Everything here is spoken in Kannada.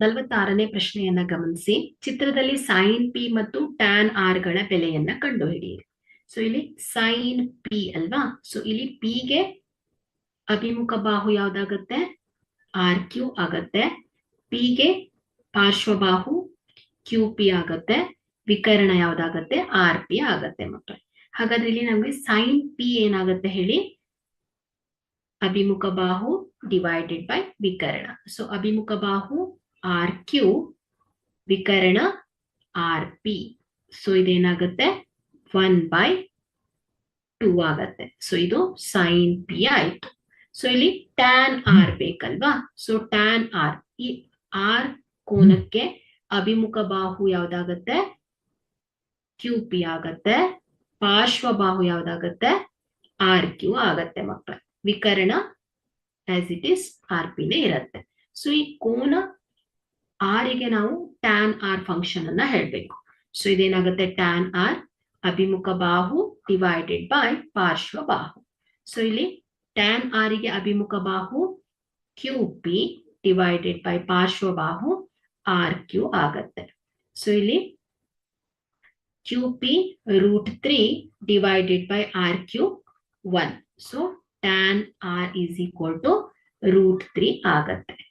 ನಲವತ್ತಾರನೇ ಪ್ರಶ್ನೆಯನ್ನ ಗಮನಿಸಿ. ಚಿತ್ರದಲ್ಲಿ ಸೈನ್ ಪಿ ಮತ್ತು ಟ್ಯಾನ್ ಆರ್ಗಳ ಬೆಲೆಯನ್ನ ಕಂಡುಹಿಡಿಯಿರಿ. ಸೊ ಇಲ್ಲಿ ಸೈನ್ ಪಿ ಅಲ್ವಾ? ಸೊ ಇಲ್ಲಿ ಪಿ ಗೆ ಅಭಿಮುಖ ಬಾಹು ಯಾವ್ದಾಗತ್ತೆ? ಆರ್ ಕ್ಯೂ ಆಗತ್ತೆ. ಪಿ ಗೆ ಪಾರ್ಶ್ವಬಾಹು ಕ್ಯೂ ಪಿ ಆಗತ್ತೆ. ವಿಕರಣ ಯಾವ್ದಾಗತ್ತೆ? ಆರ್ ಪಿ ಆಗತ್ತೆ ಮಕ್ಕಳು. ಹಾಗಾದ್ರೆ ಇಲ್ಲಿ ನಮ್ಗೆ ಸೈನ್ ಪಿ ಏನಾಗತ್ತೆ ಹೇಳಿ? ಅಭಿಮುಖ ಬಾಹು ಡಿವೈಡೆಡ್ ಬೈ ವಿಕರಣ. ಸೊ ಅಭಿಮುಖ ಬಾಹು ಆರ್ ಕ್ಯೂ ವಿಕರಣ ಆರ್ ಪಿ ಸೊ ಇದೇನಾಗುತ್ತೆ? ಒನ್ ಬೈ ಟೂ ಆಗತ್ತೆ. ಸೊ ಇದು ಸೈನ್ ಪಿ ಆಯ್ತು. ಸೊ ಇಲ್ಲಿ ಟ್ಯಾನ್ ಆರ್ ಬೇಕಲ್ವಾ? ಸೊ ಟ್ಯಾನ್ ಆರ್ ಈ ಆರ್ ಕೋನಕ್ಕೆ ಅಭಿಮುಖ ಬಾಹು ಯಾವ್ದಾಗತ್ತೆ? ಕ್ಯೂ ಪಿ ಆಗತ್ತೆ. ಪಾರ್ಶ್ವ ಬಾಹು ಯಾವ್ದಾಗತ್ತೆ? ಆರ್ ಕ್ಯೂ ಆಗತ್ತೆ ಮಕ್ಕಳ ವಿಕರಣ ಆಸ್ ಇಟ್ ಇಸ್ ಆರ್ ಪಿನೇ ಇರತ್ತೆ. ಸೊ ಈ ಕೋನ ಆರಿಗೆ ನಾವು ಟ್ಯಾನ್ ಆರ್ ಫಂಕ್ಷನ್ ಅನ್ನ ಹೇಳ್ಬೇಕು. ಸೊ ಇದೇನಾಗುತ್ತೆ? ಟ್ಯಾನ್ ಆರ್ ಅಭಿಮುಖ ಬಾಹು ಡಿವೈಡೆಡ್ ಬೈ ಪಾರ್ಶ್ವ ಬಾಹು. ಸೊ ಇಲ್ಲಿ ಟ್ಯಾನ್ ಆರಿಗೆ ಅಭಿಮುಖ ಬಾಹು ಕ್ಯೂ ಪಿ ಡಿವೈಡೆಡ್ ಬೈ ಪಾರ್ಶ್ವ ಬಾಹು ಆರ್ ಕ್ಯೂ ಆಗತ್ತೆ. ಸೊ ಇಲ್ಲಿ Q P root three divided by R Q one so tan R is equal to root three ಆಗತ್ತೆ.